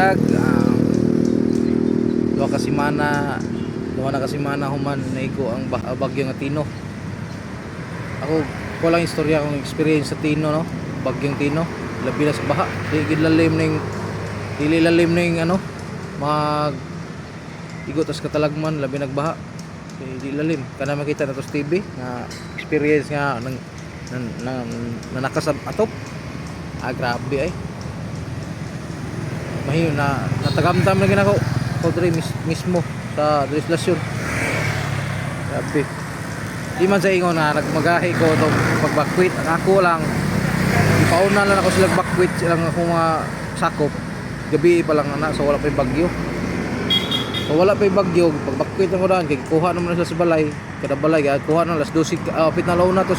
buntag. Um, duha ka semana, duha na ka semana human naigo ang bagyo nga Tino. Ako ko lang istorya akong experience sa Tino no. Bagyong Tino, labi na sa baha. Di gid lalim ning dili lalim ning ano mag igo tas katalagman labi nagbaha. Di lalim. Kana makita na to sa TV nga experience nga nang nan, nan, atop. Ah, grabe ay mahiyo na natagamdam na ginako ko diri mis, mismo sa legislasyon grabe. Di man sa ingon na nagmagahi ko itong pagbakwit ang ako lang ipauna lang ako sila bakwit silang ako mga sakop gabi pa lang na so wala pa yung bagyo. So wala pa yung bagyo pagbakwit ako daan kay kuha naman na sila sa balay. Kada balay kaya kuha na las 12 uh, pit na law na to.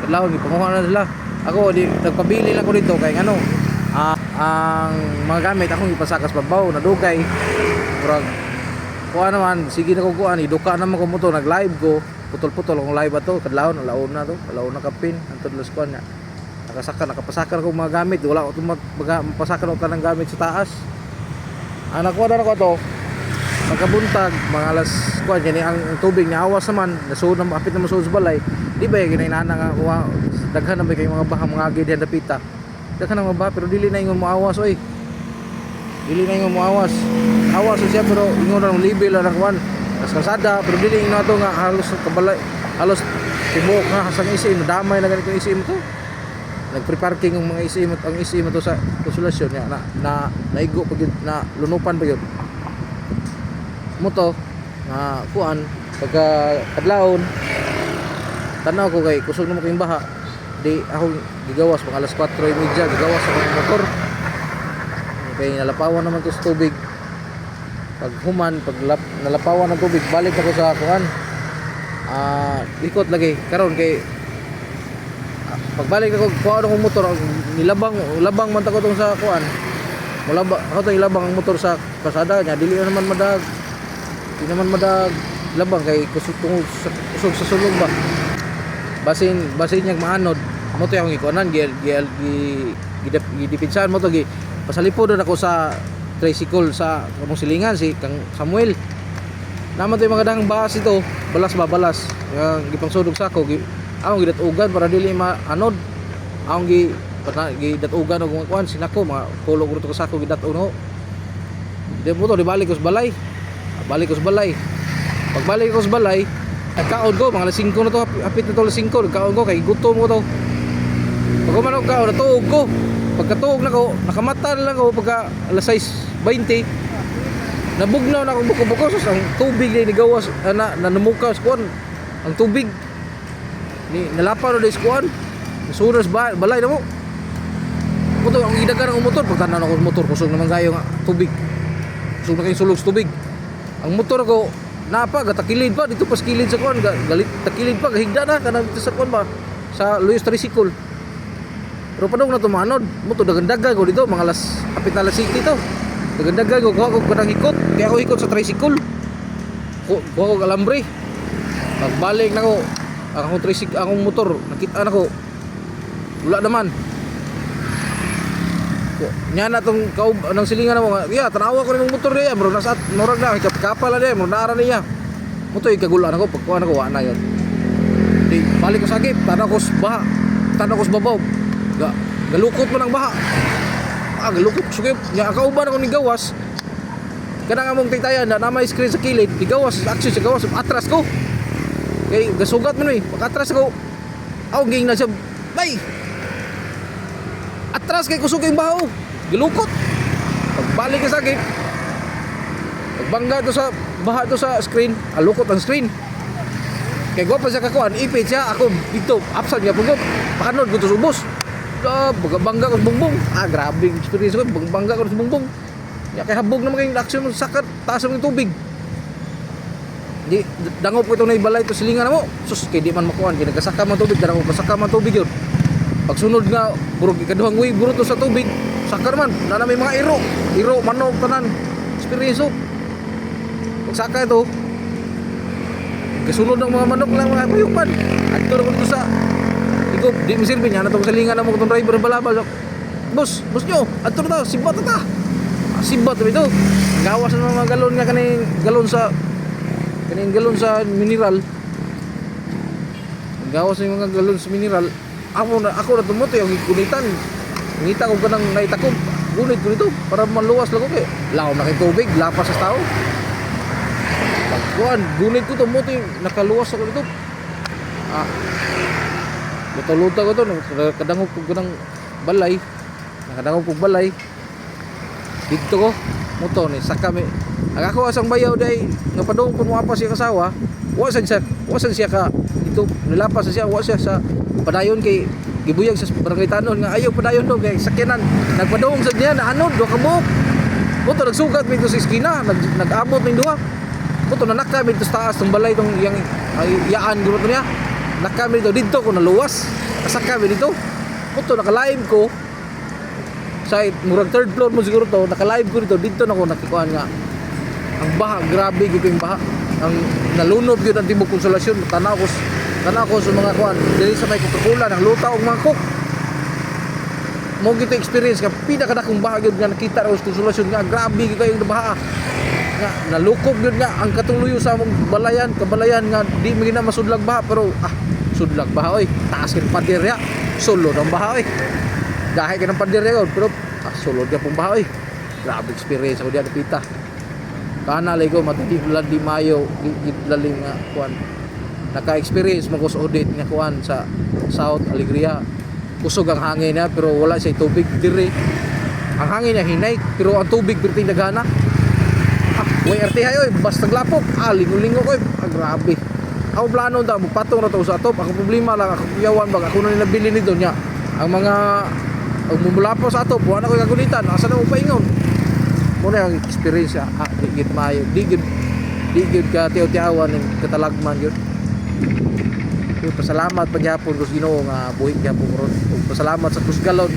Kadlawon gipanguha na sila. Ako di nagpabili lang ko dito kay ano ah, ang mga gamit akong ipasakas babaw nadugay. Murag kuha naman sige na ko kuha ni duka naman ko mo to nag live ko. Putol-putol akong live ato kadlawon alaon na to. Alaon na kapin antod las kuha niya nakasaka nakapasaka ko mga gamit. Wala ko mapasaka ko tanang gamit sa taas. Anak ko na ko to. Magkabuntag mga alas kuha gani ang tubig niya awas naman. Nasuod na apit na masuod sa balay. Di ba yung ginainana nga daghan na ba kay mga baha mga agid yan dapita daghan na mga baha pero dili na ingon mo awas oy. Dili na ingon mo awas. Awas siya pero ingon na libre lang ang kuan tas kalsada pero dili ingon ato nga halos kabalay halos tibok nga hasang isim damay na ganito isim to. Nagpre-parking ang mga isim ang isim to sa konsolasyon niya na na naigo pag na lunupan pa yun mo to nga kuan pagka kadlawon tanaw ko kay kusog na mo kayong baha. Di ako gigawas pang alas 4:30 gigawas ako ng motor. Kay nalapawan naman to sa tubig. Pag human pag lap, nalapawan ng tubig balik ako sa kuan ah likot lagi. Karon kay ah, pagbalik ako kuha akong motor nilabang labang man ko tong sa kuan Mulaba, ako to ilabang ang motor sa kasada niya. Dili na naman madag. Di naman madag labang kay kusog sa kusog sa sulog ba. Basin basin niya maanod mo to yung ikuanan gi gi gi gidap- gidipinsahan mo to gi pasalipod ako sa tricycle sa kamong silingan si kang Samuel. Naman to yung mga dang bahas ito balas ba balas. Nga gipang sudog sa ako gi akong gidatugan para dili maanod akong gi pata gidatugan og kuan sinako mga pulo ko sa ako gidatuno. Di mo to di balik sa balay. Balik ko sa balay. Pagbalik ko sa balay nagkaon ko mga alas 5 na to hapit na to alas 5 nagkaon ko kay gutom ko to pag kumanog ka natuog ko. Pagkatuog na ko nakamata na ko pagka alas 6.20 nabugnaw na akong buko-buko sus ang tubig na nigawas ah, na nanumuka sa kuwan. Ang tubig. Ni nalapaw na sa kuwan. Nasunas ba balay na mo. Motor, ang gidagan ng motor. Pagka na ako motor kusog naman kayo nga tubig. Kusog na kayong sulog sa tubig. Ang motor ko napa gatakilid pa. Dito pas kilid sa kuan ga- galit takilid pa. Gahigda na kanang dito sa kuan ba? Sa Luis Tricycle pero padong na tumanod mo to dagandagan ko dito mga alas kapit na alas city to dagandagan ko kuha ko kanang hikot kaya ako hikot sa tricycle. Ku- kuha ko alambre pagbalik na ko ang akong tricycle akong motor nakita na ko. Wala naman. Nya na tong kaub anong silingan mo? Ya tanawa ko ning motor niya. Bro nasa norag na kap kapal na mo naara niya. Mo to ikagulan ako pagkuha na ko wa na yun. Di balik ko sa agip tanaw ko baha tanaw ko babaw ga galukot mo ng baha. Ah galukot sugip. Nya kauban ako ni gawas. Kana nga mong titayan na namay screen sa kilid di gawas actually sa gawas atras ko. Kay gasugat ni pag atras ko aw ging na siya bay! Atras kay yung baho gilukot pagbalik ka sa gate pagbangga to sa baha to sa screen alukot ang screen. Kay gwa pa siya kakuan ipit siya ako dito absent niya pugop pakanod ko to ah bangga ko sa bungbong ah grabe yung experience ko. Bangga ko sa bungbong ya kay habog naman kayong action mo sakat taas yung tubig. Di dango po itong naibalay to silingan na mo. Sus kay di man makuan kay nagkasaka man tubig dango kasaka man tubig yun. Pagsunod nga burog ikaduhang way buro to sa tubig. Sakar man na may mga iro. Iro manok tanan. Experience pagsaka ito kasunod ng mga manok lang mga payupan adto na ko dito sa Ikaw, di mo silbi niya na itong salingan na mo itong driver balabal. Boss, boss nyo, adto na ta, simba ta ta. sibat dito. Gawas ng mga galon nga kaning galon sa kaning galon sa mineral. Gawas ng mga galon sa mineral. Ako na ako na tumuto yung gunitan. Ngita ko kanang naitakop. Gunit ko dito para maluwas lang ko kay laom na kay tubig, lapas sa tao. Pagkuan, gunit ko tumuto yung nakaluwas ako dito. Ah, Luta-luta ko to, nakadangog ko ng balay. Nakadangog ko balay. Dito ko, moto ni sa kami. Ang ako asang bayaw day, nga padung ko mo apa siya kasawa. Wa sad siya, wa sad siya ka dito nilapas siya, wa siya sa padayon kay gibuyag sa barangay tanon nga ayaw padayon do kay sakyanan. Nagpadung sa niya na ano do ka mo. Moto nagsugat mi sa iskina, nag, nag-abot ning duha. Moto nanaka mi sa taas tong balay tong yang ay, yaan guro niya nakami dito dito ko naluwas. Kasaka kami dito. Puto naka-live ko. Sa murag third floor mo siguro to naka-live ko dito dito na ko nakikuan nga. Ang baha grabe gito yung baha. Ang nalunod yun ang tibok konsolasyon. Tanaw ko tanaw ko sa mga kuan. Dili sa may Coca-Cola nang luta og mangkok mo gito experience nga pinakadakong baha gyud nga nakita ra ko sa konsolasyon nga. Grabe gyud kayong baha. Nga nalukob yun nga. Ang katuluyo sa among balayan kabalayan nga di mi na masudlag baha pero ah sudlag baha oy. Taas kin paderya sulod ang baha oy. Gahe ka ng paderya yun pero ah, sulod ka pong baha oy. Grabe experience ako diyan pita. Kana lay ko matindi bulan di mayo lalim nga kuan naka-experience mo ko sa audit nga kuan sa South Alegria. Kusog ang hangin niya pero wala siya tubig dire ang hangin niya hinay pero ang tubig perting dagana ah, way arte hayo basta glapok ah lingo-lingo ko ah, grabe ako plano ta magpatong na sa atop ako problema lang ako kuyawan bag ako na nilabili nito niya ang mga ang mumula sa atop wala ko kagunitan asa na mo paingon mo na ang experience ah, ah, di gid maayo di ka tiyaw-tiyawan ng katalagman yun. Yung pasalamat pa gyapon ko sa Ginoo nga buhi gyapon ron pasalamat sa kusgalon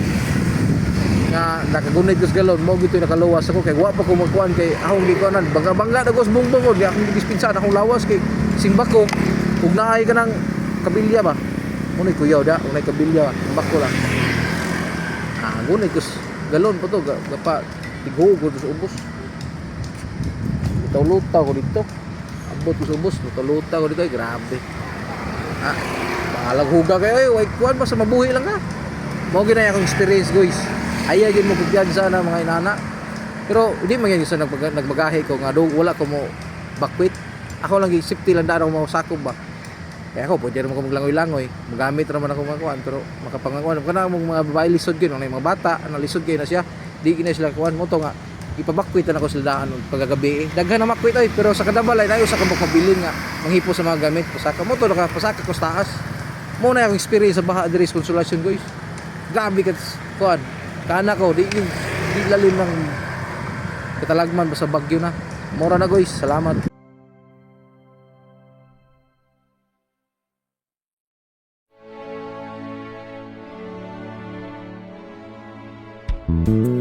nga nakagunit ko sa galon mo gito nakaluwas ako kay wa ko magkuan kay akong di ko nan bangga bangga na ko sa bungbong ko di akong gispinsan akong lawas kay simba ko ug naay ka ng kabilya ba Munay kuyaw da, unay kabilya, bako lang. Ah, gunit ko sa galon pa to, ga- gapa tigho ko sa ubos. Lutaw-luta ko dito. Abot ko sa ubos, lutaw-luta ko dito, ay grabe. Ah, bahalag huga kayo, ay, wait, kuhan ba sa mabuhi lang ka. Mo ginaya akong experience, guys. Ayaw yun mo kumpiyansa na mga inana. Pero hindi man yan sa nagbaga, nagbagahe ko nga do wala ko mo bakwit. Ako lang safety lang ako mo sakop ba. Kaya ako pwede naman ko maglangoy-langoy. Magamit naman ako mga kuan pero makapangakuan. Kana mo mga babae lisod gyud mga mga bata na lisod gyud na siya. Di gina sila kuan mo to nga ipabakwit na ako sila daan og pagagabi. Daghan na makwit ay pero sa kadabalay na sa kabok mabilin nga manghipo sa mga gamit pasaka mo to naka pasaka ko sa taas. Mo na experience sa baha diri sa konsolasyon guys. Grabe ka kuan. Kana ko di di lalim ng katalagman basta bagyo na. Mura na guys. Salamat. Mm-hmm.